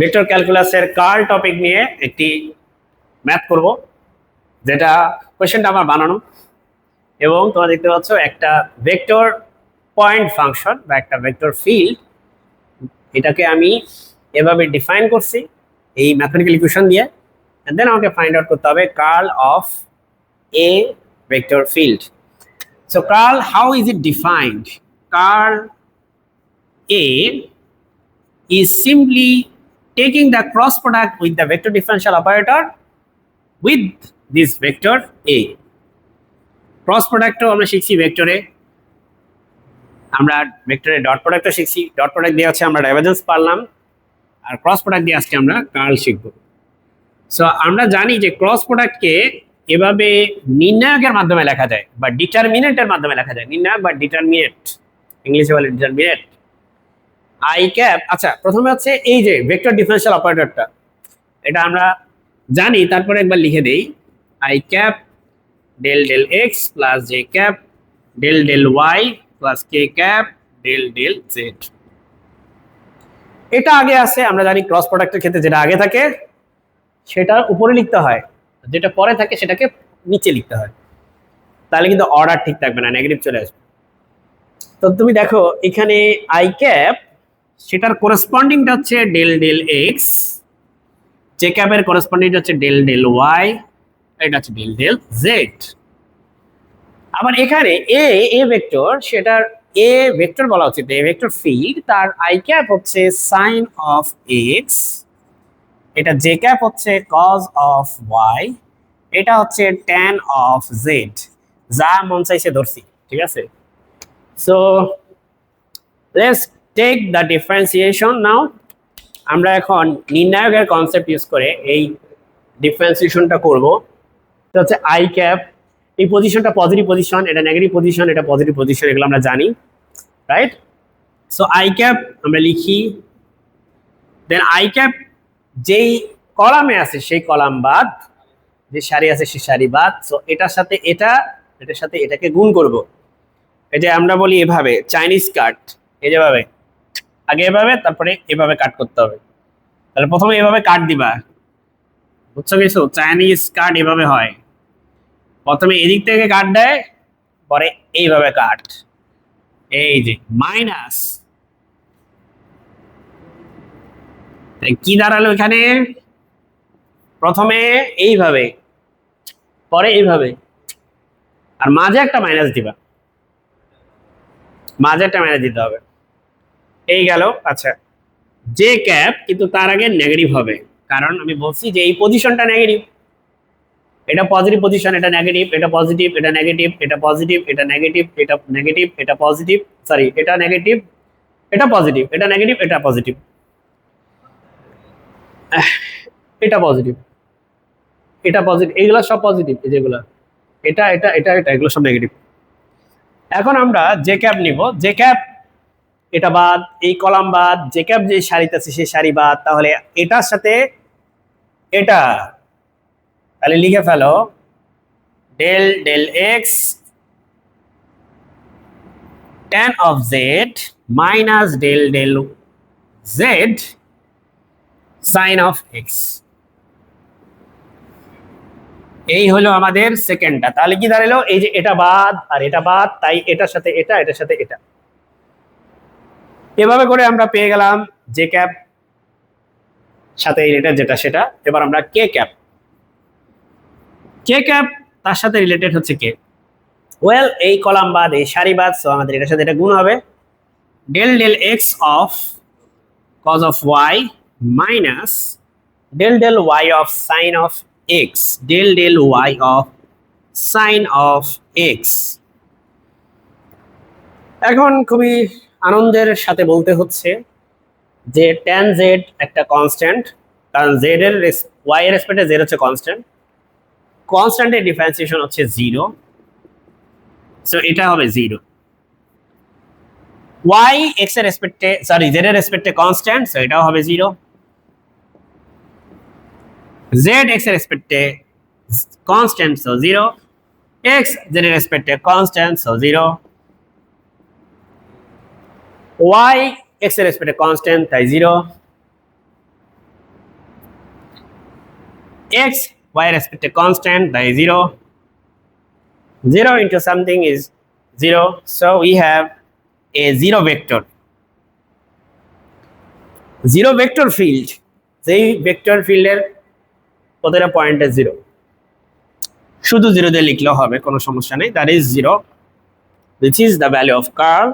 Vector ক্যালকুলাসের কার topic নিয়ে একটি math করব, যেটা কোয়েশ্চেনটা আমার বানানো। এবং তোমরা দেখতে পাচ্ছ একটা ভেক্টর পয়েন্ট ফাংশন বা একটা ভেক্টর ফিল্ড, এটাকে আমি এভাবে ডিফাইন করছি এই ম্যাথমেটিক্যাল ইকুয়েশন দিয়ে। দেন আমাকে ফাইন্ড আউট করতে হবে curl of a vector field. So curl how is it defined curl a is simply taking the cross product with the vector differential operator with this vector A. Cross প্রোডাক্টও আমরা শিখছি ভেক্টরে আমরা ভেক্টরে dot প্রোডাক্টও শিখছি। Dot product দিয়ে হচ্ছে আমরা divergence পারলাম। আর cross product দিয়ে আজকে আমরা কার্ল শিখব। সো আমরা জানি যে ক্রস প্রোডাক্টকে এভাবে নির্ণায়কের মাধ্যমে লেখা যায় বা ডিটারমিনেন্টের মাধ্যমে লেখা যায়। নির্ণায়ক বা ডিটারমিনেট ইংলিশে বলে ডিটারমিনেট আই ক্যাপ আচ্ছা প্রথমে হচ্ছে এই যে ভেক্টর ডিফারেন্সিয়াল অপারেটরটা এটা আমরা জানি, তারপরে একবার লিখে দেই। I cap del del X plus J cap del del Y plus K cap del del Z. এটা আগে আছে, আমরা জানি ক্রস প্রোডাক্টের ক্ষেত্রে যেটা আগে থাকে সেটা উপরে লিখতে হয়। যেটা পরে থাকে, সেটাকে নিচে লিখতে হয়। তাহলে কিন্তু অর্ডার ঠিক থাকবে না নেগেটিভ চলে আসবে। তো তুমি দেখো, এখানে আই ক্যাপ সেটার করেসপন্ডিংটা হচ্ছে ডেল ডেল এক্স জে ক্যাপের করেসপন্ডিং হচ্ছে ডেল ডেল ওয়াই এটা হচ্ছে ডেল ডেল জেড আবার এখানে এ এ ভেক্টর সেটার এ ভেক্টর বলা উচিত এ ভেক্টর ফিল্ড তার আই ক্যাপ হচ্ছে সাইন অফ এক্স এটা জে ক্যাপ হচ্ছে কজ অফ ওয়াই এটা হচ্ছে ট্যান অফ জেড যা মন চাইছে ধরছি, ঠিক আছে? So let's take the differentiation now আমরা এখন নির্ণায়কের কনসেপ্ট ইউজ করে এই ডিফারেন্সিয়েশনটা করব। এটা হচ্ছে আই ক্যাপ এই পজিশনটা পজিটিভ পজিশন এটা নেগেটিভ পজিশন এটা পজিটিভ পজিশন এগুলো আমরা জানি রাইট সো আই ক্যাপ আমরা লিখি। দেন আই ক্যাপ যেই কলামে আছে, সেই কলাম বাদ, যে সারি আছে, সেই সারি বাদ। সো এটার সাথে এটা, এটার সাথে এটাকে গুণ করব। এটা আমরা বলি এভাবে চাইনিজ কাট এই যেভাবে আগে এভাবে, তারপরে এভাবে কাট করতে হবে। তাহলে প্রথমে এভাবে কাট দিবা। বুঝছ কিছু? চাইনিজ কাট এভাবে হয়। প্রথমে এদিক থেকে কাট দেয়, পরে এইভাবে কাট এই যে মাইনাস কি দাঁড়াল এখানে? প্রথমে এইভাবে, পরে এইভাবে। আর মাঝে একটা মাইনাস দিবা। মাঝে একটা মাইনাস দিতে হবে। এই গেল আচ্ছা। যে ক্যাপ কিন্তু তার আগে নেগেটিভ হবে। কারণ আমি বলছি যে এই পজিশনটা নেগেটিভ এটা পজিটিভ পজিশন এটা নেগেটিভ এটা পজিটিভ এটা নেগেটিভ এটা পজিটিভ এটা নেগেটিভ এটা নেগেটিভ এটা পজিটিভ সরি এটা নেগেটিভ এটা পজিটিভ এটা নেগেটিভ এটা পজিটিভ এটা পজিটিভ এটা পজিটিভ এইগুলো সব পজিটিভ যেগুলো। এটা এটা এটা এটা, এগুলো সব নেগেটিভ এখন আমরা যে ক্যাপ নিব। যে ক্যাপ এটা বাদ, এই কলাম বাদ, যে ক্যাপ যে সারিতে আছে সেই সারি বাদ, তাহলে এটার সাথে এটা। তাহলে লিখে ফেলো del del x tan of z minus del del z sine of x এই হলো আমাদের সেকেন্ডটা তাহলে কি দাঁড়াল? এই যে এটা বাদ, আর এটা বাদ, তাই এটার সাথে এটা, এটার সাথে এটা। এভাবে করে আমরা পেয়ে গেলাম যে ক্যাপ, সাথে রিলেটেড যেটা সেটা। এবার আমরা কে ক্যাপ। কে ক্যাপ, তার সাথে রিলেটেড হচ্ছে কে? ওয়েল, এই কলাম বাদ, এই সারি বাদ সো আমাদের এটার সাথে এটা গুণ হবে। Del del X of cos of Y minus del del Y of sine of X. Del del Y of sine of X. এখন খুবই আনন্দের সাথে বলতে হচ্ছে যে ট্যান জেড একটা কনস্ট্যান্ট কারণ জেড এর ওয়াই এর রেসপেক্টে জেড হচ্ছে কনস্ট্যান্ট কনস্ট্যান্টের ডিফারেন্সিয়েশন হচ্ছে জিরো সো এটা হবে জিরো ওয়াই এক্সের রেসপেক্টে সরি জেড এর রেসপেক্টে কনস্ট্যান্ট সো এটাও হবে জিরো জেড এক্সের রেসপেক্টে constant so zero x z এর রেসপেক্টে constant so zero y x এর রেসপেক্টে কনস্ট্যান্ট তাই zero x, y respect a constant is 0 0 into something is 0 so, we have a zero vector. Zero vector field, যেই vector ফিল্ডের প্রতিটা পয়েন্টে zero শুধু zero দিয়ে লিখলেও হবে, কোনো সমস্যা নেই। That is zero this is the value of curve